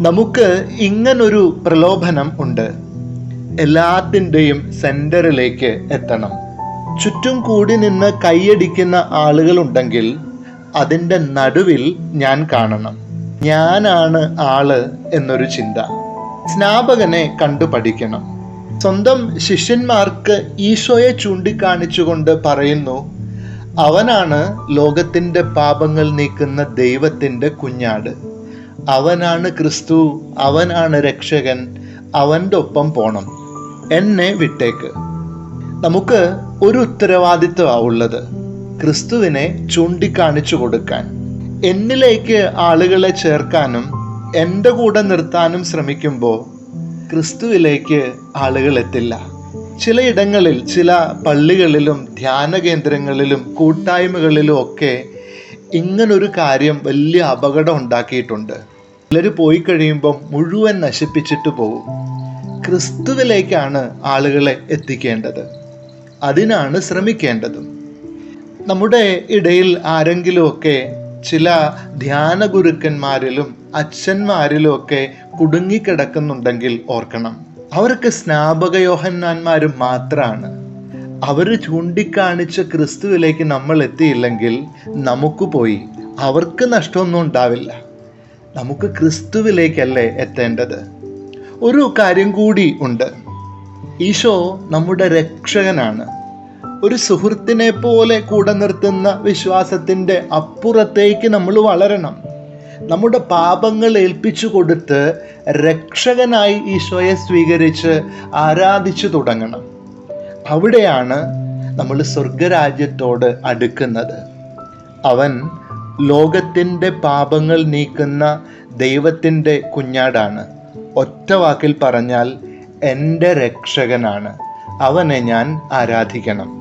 നമുക്ക് ഇങ്ങനൊരു പ്രലോഭനം ഉണ്ട്. എല്ലാത്തിന്റെയും സെന്ററിലേക്ക് എത്തണം. ചുറ്റും കൂടി നിന്ന് കൈയടിക്കുന്ന ആളുകളുണ്ടെങ്കിൽ അതിന്റെ നടുവിൽ ഞാൻ കാണണം. ഞാനാണ് ആൾ എന്നൊരു ചിന്ത. സ്നാപകനെ കണ്ടു പഠിക്കണം സ്വന്തം ശിഷ്യന്മാർക്ക് ഈശോയെ ചൂണ്ടിക്കാണിച്ചുകൊണ്ട് പറയുന്നു അവനാണ് ലോകത്തിന്റെ പാപങ്ങൾ നീക്കുന്ന ദൈവത്തിന്റെ കുഞ്ഞാട്. അവനാണ് ക്രിസ്തു അവനാണ് രക്ഷകൻ അവന്റെ ഒപ്പം പോണം. എന്നെ വിട്ടേക്ക്. നമുക്ക് ഒരു ഉത്തരവാദിത്വമാണ് ഉള്ളത് ക്രിസ്തുവിനെ ചൂണ്ടിക്കാണിച്ചു കൊടുക്കാൻ. എന്നിലേക്ക് ആളുകളെ ചേർക്കാനും എന്റെ കൂടെ നിർത്താനും ശ്രമിക്കുമ്പോൾ ക്രിസ്തുവിലേക്ക് ആളുകൾ എത്തില്ല. ചിലയിടങ്ങളിൽ ചില പള്ളികളിലും ധ്യാന കേന്ദ്രങ്ങളിലും കൂട്ടായ്മകളിലും ഒക്കെ ഇങ്ങനൊരു കാര്യം വലിയ അപകടം ഉണ്ടാക്കിയിട്ടുണ്ട്. ചിലർ പോയി കഴിയുമ്പം മുഴുവൻ നശിപ്പിച്ചിട്ട് പോകും. ക്രിസ്തുവിലേക്കാണ് ആളുകളെ എത്തിക്കേണ്ടത്. അതിനാണ് ശ്രമിക്കേണ്ടതും. നമ്മുടെ ഇടയിൽ ആരെങ്കിലുമൊക്കെ ചില ധ്യാന ഗുരുക്കന്മാരിലും അച്ഛന്മാരിലും ഒക്കെ കുടുങ്ങിക്കിടക്കുന്നുണ്ടെങ്കിൽ ഓർക്കണം. അവർക്ക് യോഹന്മാന്മാരും മാത്രമാണ് അവർ ചൂണ്ടിക്കാണിച്ച ക്രിസ്തുവിലേക്ക് നമ്മൾ എത്തിയില്ലെങ്കിൽ നമുക്ക് പോയി. അവർക്ക് നഷ്ടമൊന്നും ഉണ്ടാവില്ല. നമുക്ക് ക്രിസ്തുവിലേക്കല്ലേ എത്തേണ്ടത്? ഒരു കാര്യം കൂടി ഉണ്ട്. ഈശോ നമ്മുടെ രക്ഷകനാണ്. ഒരു സുഹൃത്തിനെ പോലെ കൂടെ നിർത്തുന്ന വിശ്വാസത്തിന്റെ അപ്പുറത്തേക്ക് നമ്മൾ വളരണം. നമ്മുടെ പാപങ്ങൾ ഏൽപ്പിച്ചു കൊടുത്ത് രക്ഷകനായി ഈശോയെ സ്വീകരിച്ച് ആരാധിച്ചു തുടങ്ങണം. അവിടെയാണ് നമ്മൾ സ്വർഗരാജ്യത്തോട് അടുക്കുന്നത്. അവൻ ലോകത്തിന്റെ പാപങ്ങൾ നീക്കുന്ന ദൈവത്തിന്റെ കുഞ്ഞാടാണ്. ഒറ്റ വാക്കിൽ പറഞ്ഞാൽ എന്റെ രക്ഷകനാണ്. അവനെ ഞാൻ ആരാധിക്കണം.